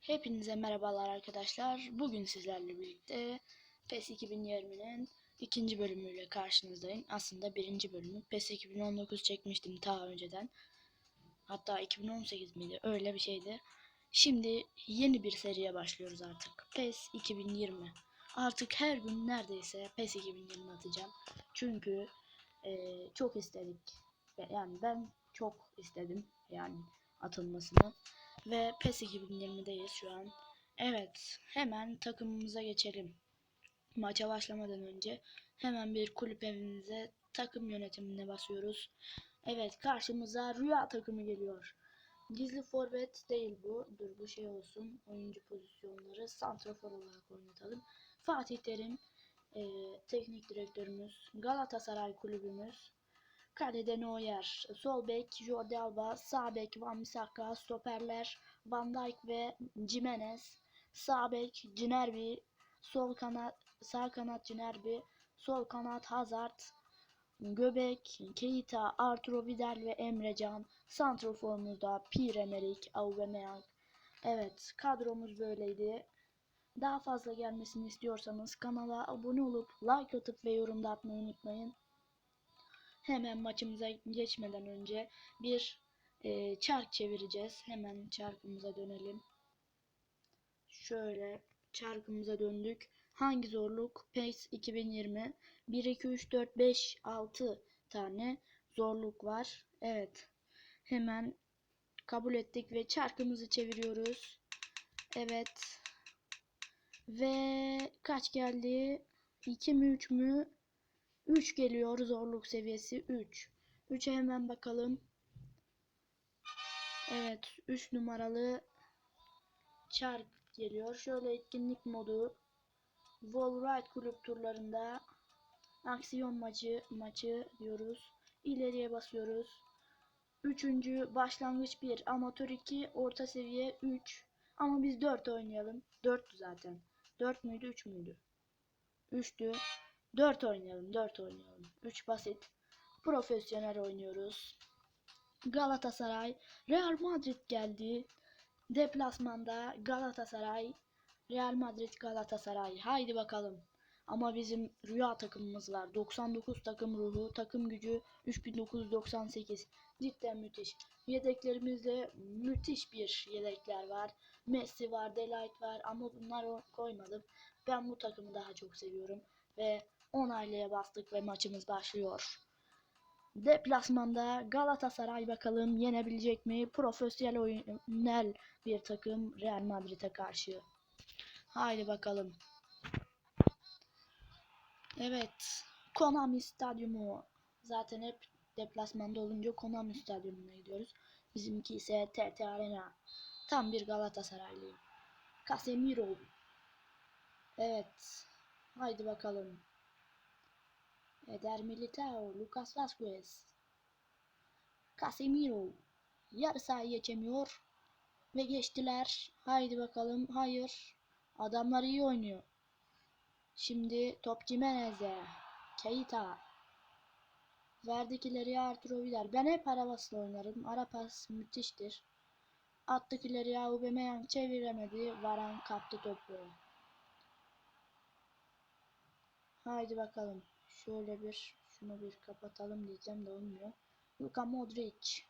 Hepinize merhabalar arkadaşlar. Bugün sizlerle birlikte PES 2020'nin ikinci bölümüyle karşınızdayım. Aslında birinci bölümü. PES 2019 çekmiştim ta önceden. Hatta 2018 miydi? Öyle bir şeydi. Şimdi yeni bir seriye başlıyoruz artık. PES 2020. Artık her gün neredeyse PES 2020 atacağım. Çünkü eee, çok istedik. Yani ben çok istedim yani atılmasını. Ve PES 2020'deyiz şu an. Evet, hemen takımımıza geçelim. Maça başlamadan önce hemen bir kulüp evimize takım yönetimine basıyoruz. Evet, karşımıza Rüya takımı geliyor. Gizli forvet değil bu. Dur bu şey olsun. Oyuncu pozisyonları santrafor olarak oynatalım. Fatih Terim eee, teknik direktörümüz. Galatasaray kulübümüz. Kalede Neuer, sol bek Jordi Alba, sağ bek Van Bissaka, stoperler Van Dijk ve Jimenez, sağ bek Cinerbi, sol kanat sağ kanat Cinerbi, sol kanat Hazard, göbek Keita, Arturo Vidal ve Emre Can, santroforumuzda Pierre-Emerick Aubameyang. Evet, kadromuz böyleydi. Daha fazla gelmesini istiyorsanız kanala abone olup like atıp ve yorum da atmayı unutmayın hemen maçımıza geçmeden önce bir e, çark çevireceğiz. Hemen çarkımıza dönelim. Şöyle çarkımıza döndük. Hangi zorluk? PACE 2020. 1, 2, 3, 4, 5, 6 tane zorluk var. Evet. Hemen kabul ettik ve çarkımızı çeviriyoruz. Evet. Ve kaç geldi? 2 mi 3 mü? 3 geliyor zorluk seviyesi 3. 3'e hemen bakalım. Evet 3 numaralı çark geliyor. Şöyle etkinlik modu. Wallride kulüp turlarında aksiyon maçı maçı diyoruz. İleriye basıyoruz. Üçüncü başlangıç 1, amatör 2, orta seviye 3. Ama biz 4 oynayalım. 4'tü zaten. 4 müydü 3 müydü? 3'tü. 4 oynayalım, 4 oynayalım. 3 basit. Profesyonel oynuyoruz. Galatasaray, Real Madrid geldi. Deplasmanda Galatasaray, Real Madrid Galatasaray. Haydi bakalım. Ama bizim rüya takımımız var. 99 takım ruhu, takım gücü 3998. Cidden müthiş. Yedeklerimizde müthiş bir yedekler var. Messi var, Delight var ama bunları koymadım. Ben bu takımı daha çok seviyorum ve onaylaya bastık ve maçımız başlıyor. Deplasmanda Galatasaray bakalım yenebilecek mi? Profesyonel oyunel bir takım Real Madrid'e karşı. Haydi bakalım. Evet. Konami Stadyumu. Zaten hep deplasmanda olunca Konami Stadyumuna gidiyoruz. Bizimki ise TT Arena. Tam bir Galatasaraylıyım. Casemiro. Evet. Haydi bakalım. Eder Militao, Lucas Vazquez. Casemiro. Yarı sahayı geçemiyor. Ve geçtiler. Haydi bakalım. Hayır. Adamlar iyi oynuyor. Şimdi top Jimenez'e. Keita. Verdik ileriye Arturo Vidal. Ben hep arabasla oynarım. Arapas müthiştir. Attık ileriye Aubameyang çeviremedi. Varan kaptı topu. Haydi bakalım. Şöyle bir şunu bir kapatalım diyeceğim de olmuyor. Luka Modric.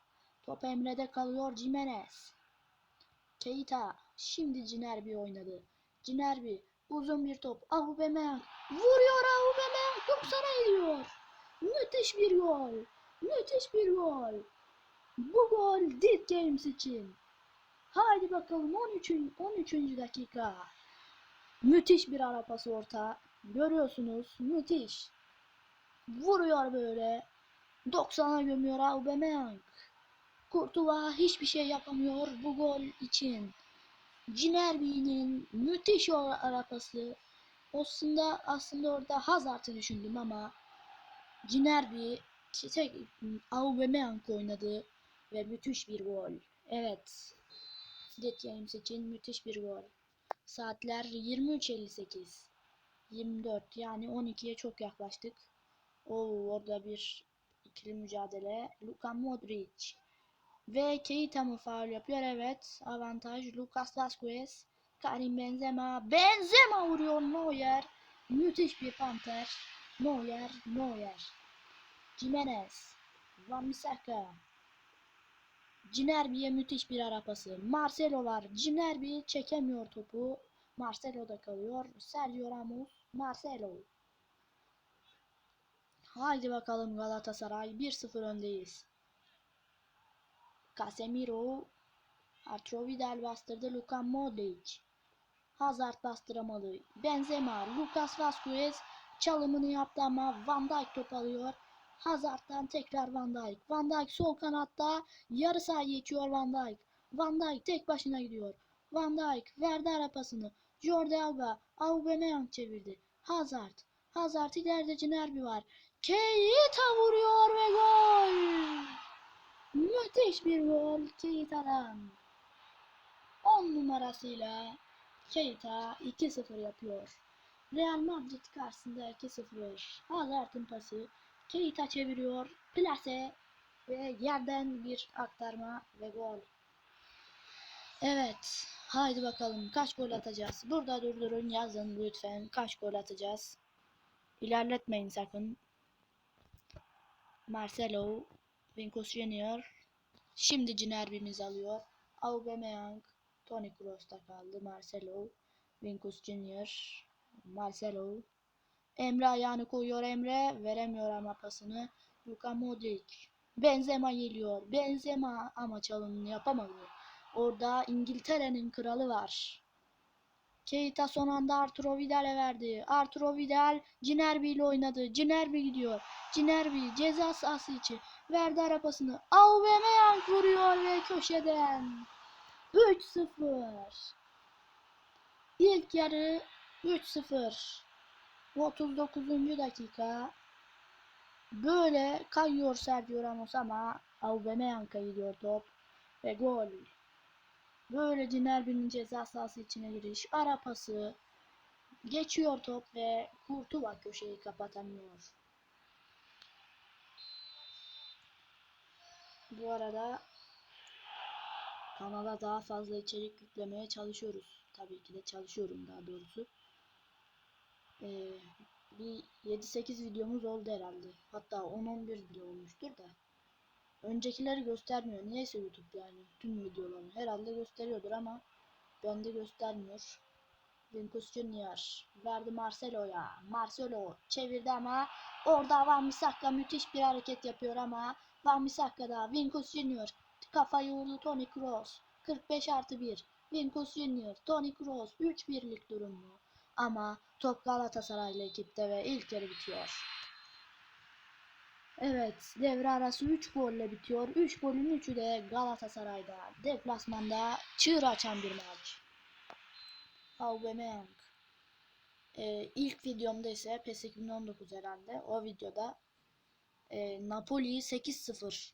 Top Emre'de kalıyor Jimenez. Keita. Şimdi Cinerbi oynadı. Cinerbi. Uzun bir top. Aubameyang. Vuruyor Aubameyang. Top sana gidiyor. Müthiş bir gol. Müthiş bir gol. Bu gol Dead Games için. Haydi bakalım 13. 13. dakika. Müthiş bir ara pası orta. Görüyorsunuz müthiş. Vuruyor böyle. 90'a gömüyor Aubameyang. Kurtuva hiçbir şey yapamıyor bu gol için. Cinerbi'nin müthiş arapası. Aslında aslında orada Hazard'ı düşündüm ama Cinerbi tek Aubameyang oynadı ve müthiş bir gol. Evet. Dead Games için müthiş bir gol. Saatler 23.58. 24 yani 12'ye çok yaklaştık. Oo orada bir ikili mücadele. Luka Modric. Ve Keita mı faul yapıyor? Evet. Avantaj Lucas Vazquez. Karim Benzema. Benzema vuruyor Neuer. Müthiş bir panter. Neuer, Neuer. Jimenez. Van Bissaka. Cinerbi'ye müthiş bir arapası. Marcelo var. Cinerbi çekemiyor topu. Marcelo da kalıyor. Sergio Ramos. Marcelo. Haydi bakalım Galatasaray 1-0 öndeyiz. Casemiro. Arturo Vidal bastırdı. Luka Modric. Hazard bastıramadı. Benzema. Lucas Vazquez çalımını yaptı ama Van Dijk top alıyor. Hazard'dan tekrar Van Dijk. Van Dijk sol kanatta yarı sahaya geçiyor Van Dijk. Van Dijk tek başına gidiyor. Van Dijk verdi arapasını. Jordi Alba Aubameyang çevirdi. Hazard. Hazard ileride Cinerbi var. Keita vuruyor ve gol. Müthiş bir gol Keita'dan. 10 numarasıyla Keita 2-0 yapıyor. Real Madrid karşısında 2-0. Hazard'ın pası. Keita çeviriyor. Plase ve yerden bir aktarma ve gol. Evet. Haydi bakalım kaç gol atacağız. Burada durdurun yazın lütfen kaç gol atacağız. İlerletmeyin sakın. Marcelo, Vincos Junior. Şimdi Cinerbi'miz alıyor. Aubameyang, Toni Kroos'ta kaldı. Marcelo, Vincos Junior, Marcelo. Emre ayağını koyuyor Emre. Veremiyor ama pasını. Luka Modric. Benzema geliyor. Benzema ama çalımını yapamadı. Orada İngiltere'nin kralı var. Keita son anda Arturo Vidal'e verdi. Arturo Vidal Cinerbi ile oynadı. Cinerbi gidiyor. Cinerbi ceza sahası içi. Verdi arabasını. Aubameyang vuruyor ve köşeden. 3-0. İlk yarı 3-0. 39. dakika. Böyle kayıyor Sergio Ramos ama Aubameyang'a gidiyor top. Ve gol. Böyle Cinerbi'nin ceza sahası içine giriş. Ara pası. Geçiyor top ve Kurtuva köşeyi kapatamıyor. Bu arada kanala daha fazla içerik yüklemeye çalışıyoruz. Tabii ki de çalışıyorum daha doğrusu. Ee, bir 7-8 videomuz oldu herhalde. Hatta 10-11 bile olmuştur da. Öncekileri göstermiyor. Niyeyse YouTube yani. Tüm videolarını. Herhalde gösteriyordur ama bende göstermiyor. Vincus Junior verdi Marcelo'ya. Marcelo çevirdi ama orada Van Bissaka müthiş bir hareket yapıyor ama Van Bissaka da Vincus Junior kafayı vurdu Toni Kroos. 45 artı 1. Vincus Junior, Toni Kroos 3-1'lik durumu. Ama top Galatasaraylı ekipte ve ilk yarı bitiyor. Evet, devre arası 3 golle bitiyor. 3 golün 3'ü de Galatasaray'da. Deplasmanda çığır açan bir maç. Aubameyang. Ee, ilk videomda ise PES 2019 herhalde. O videoda e, Napoli'yi 8-0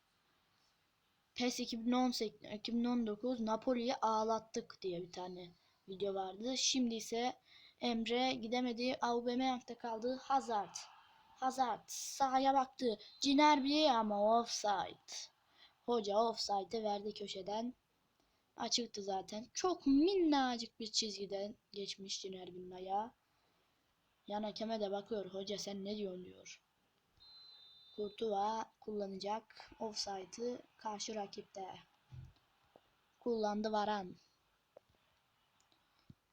PES 2018, 2019 Napoli'yi ağlattık diye bir tane video vardı. Şimdi ise Emre gidemedi. Aubameyang'da kaldı. Hazard. Hazard sahaya baktı. Cinerbi ama offside. Hoca offside'e verdi köşeden. Açıktı zaten. Çok minnacık bir çizgiden geçmiş Cinerbi'nin ayağı. Yan hakeme de bakıyor. Hoca sen ne diyorsun diyor. Kurtuva kullanacak. Offside'ı karşı rakipte. Kullandı Varan.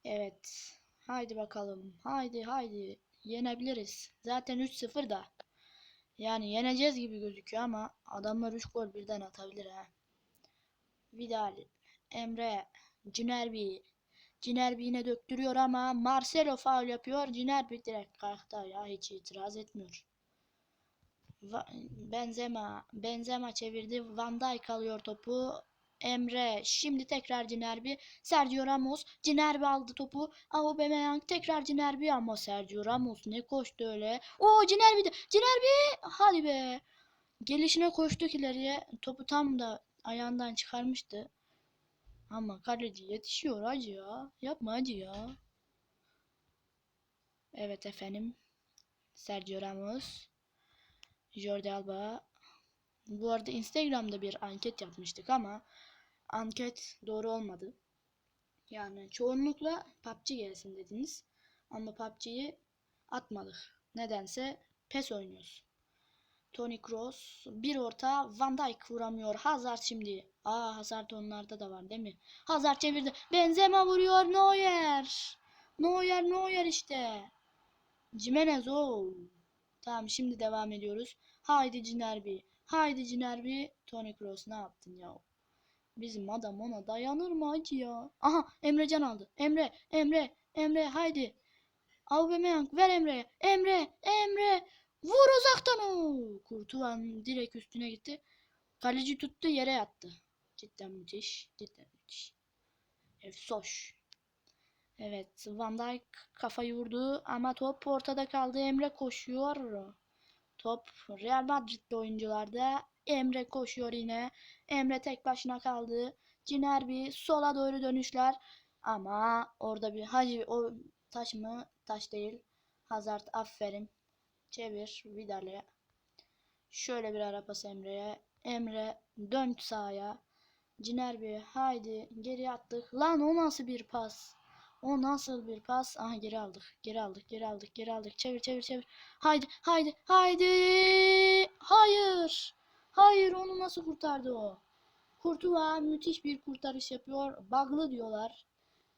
Evet. Haydi bakalım. Haydi haydi. Yenebiliriz. Zaten 3-0 da. Yani yeneceğiz gibi gözüküyor ama adamlar 3 gol birden atabilir ha. Vidal, Emre, Cinerbi. Cinerbi yine döktürüyor ama Marcelo faul yapıyor. Cinerbi direkt kalktı ya hiç itiraz etmiyor. Benzema, Benzema çevirdi. Van Dijk alıyor topu. Emre, şimdi tekrar Cinerbi. Sergio Ramos, Cinerbi aldı topu. Aubameyang tekrar Cinerbi ama Sergio Ramos ne koştu öyle. O Cinerbi de, Cinerbi! Hadi be. Gelişine koştuk ileriye. Topu tam da ayağından çıkarmıştı. Ama kaleci yetişiyor hacı ya. Yapma hacı ya. Evet efendim. Sergio Ramos. Jordi Alba. Bu arada Instagram'da bir anket yapmıştık ama anket doğru olmadı. Yani çoğunlukla PUBG gelsin dediniz. Ama PUBG'yi atmadık. Nedense PES oynuyoruz. Tony Kroos bir orta Van Dijk vuramıyor. Hazard şimdi. Aa Hazard onlarda da var değil mi? Hazard çevirdi. Benzema vuruyor. Neuer. Neuer Neuer işte. Jimenez o. Tamam şimdi devam ediyoruz. Haydi Cinerbi. Haydi Cinerbi. Tony Kroos ne yaptın ya? Bizim adam ona dayanır mı acı ya? Aha Emrecan aldı. Emre, Emre, Emre haydi. Aubameyang ver Emre'ye. Emre, Emre. Vur uzaktan o. Kurtulan direkt üstüne gitti. Kaleci tuttu yere yattı. Cidden müthiş. Cidden müthiş. Efsoş. Evet Van Dijk kafayı vurdu ama top ortada kaldı. Emre koşuyor. Top Real Madrid'li oyuncularda. Emre koşuyor yine. Emre tek başına kaldı. Cinerbi sola doğru dönüşler. Ama orada bir hacı o taş mı? Taş değil. Hazard aferin. Çevir Vidal'e. Şöyle bir ara pas Emre'ye. Emre dön sahaya. Cinerbi haydi geri attık. Lan o nasıl bir pas? O nasıl bir pas? Aha geri aldık. Geri aldık. Geri aldık. Geri aldık. Çevir çevir çevir. Haydi haydi haydi. Hayır. Hayır onu nasıl kurtardı o? Kurtuva müthiş bir kurtarış yapıyor. Baglı diyorlar.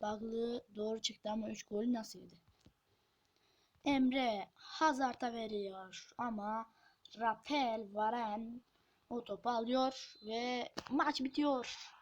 Baglı doğru çıktı ama 3 golü nasıl yedi? Emre Hazard'a veriyor ama Rapel Varen o topu alıyor ve maç bitiyor.